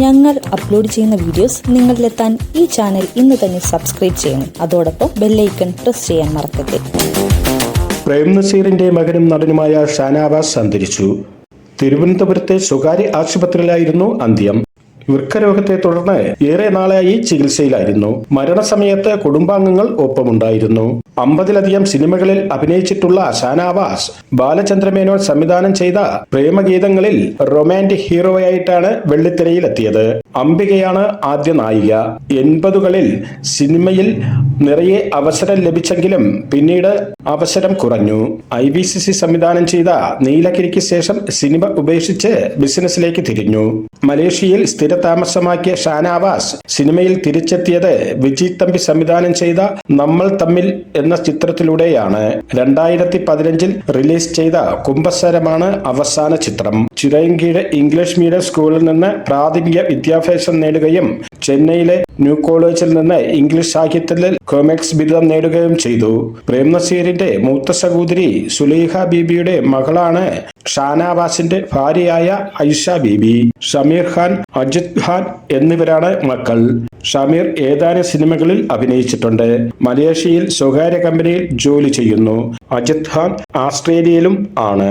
ഞങ്ങൾ അപ്ലോഡ് ചെയ്യുന്ന വീഡിയോസ് നിങ്ങളിലെത്താൻ ഈ ചാനൽ ഇന്ന് തന്നെ സബ്സ്ക്രൈബ് ചെയ്യണം. അതോടൊപ്പം ബെല്ലൈക്കൺ പ്രസ് ചെയ്യാൻ മറക്കരുത്. പ്രേം നസീറിന്റെ മകനും നടനുമായ ഷാനാവാസ് അന്തരിച്ചു. തിരുവനന്തപുരത്തെ സ്വകാര്യ ആശുപത്രിയിലായിരുന്നു അന്ത്യം. വൃക്കരോഗത്തെ തുടർന്ന് ഏറെ നാളായി ചികിത്സയിലായിരുന്നു. മരണസമയത്ത് കുടുംബാംഗങ്ങൾ ഒപ്പമുണ്ടായിരുന്നു. അമ്പതിലധികം സിനിമകളിൽ അഭിനയിച്ചിട്ടുള്ള ഷാനാവാസ് ബാലചന്ദ്രമേനോൻ സംവിധാനം ചെയ്ത പ്രേമഗീതങ്ങളിൽ റൊമാന്റിക് ഹീറോയായിട്ടാണ് വെള്ളിത്തിരയിലെത്തിയത്. അംബികയാണ് ആദ്യ നായിക. എൺപതുകളിൽ സിനിമയിൽ നിറയെ അവസരം ലഭിച്ചെങ്കിലും പിന്നീട് അവസരം കുറഞ്ഞു. ഐ ബി സി സി സംവിധാനം ചെയ്ത നീലഗിരിക്ക് ശേഷം സിനിമ ഉപേക്ഷിച്ച് ബിസിനസ്സിലേക്ക് തിരിഞ്ഞു. മലേഷ്യയിൽ സ്ഥിരതാമസമാക്കിയ ഷാനാവാസ് സിനിമയിൽ തിരിച്ചെത്തിയത് വിജയ് തമ്പി സംവിധാനം ചെയ്ത നമ്മൾ തമ്മിൽ എന്ന ചിത്രത്തിലൂടെയാണ്. രണ്ടായിരത്തി പതിനഞ്ചിൽ റിലീസ് ചെയ്ത കുംഭസരമാണ് അവസാന ചിത്രം. ചിറയൻകീഴ് ഇംഗ്ലീഷ് മീഡിയം സ്കൂളിൽ നിന്ന് പ്രാഥമിക വിദ്യാഭ്യാസം നേടുകയും ചെന്നൈയിലെ ന്യൂ കോളേജിൽ നിന്ന് ഇംഗ്ലീഷ് സാഹിത്യത്തിൽ കോമിക്സ് ബിരുദം നേടുകയും ചെയ്തു. പ്രേം നസീറിന്റെ മൂത്ത സഹോദരി സുലൈഹ ബീബിയുടെ മകളാണ് ഷാനാവാസിന്റെ ഭാര്യയായ ഐഷ ബീബി. ഷമീർ ഖാൻ അജിത് ഖാൻ എന്നിവരാണ് മക്കൾ. ഷമീർ ഏതാനും സിനിമകളിൽ അഭിനയിച്ചിട്ടുണ്ട്. മലേഷ്യയിൽ സ്വകാര്യ കമ്പനിയിൽ ജോലി ചെയ്യുന്നു. അജിത് ഖാൻ ആസ്ട്രേലിയയിലും ആണ്.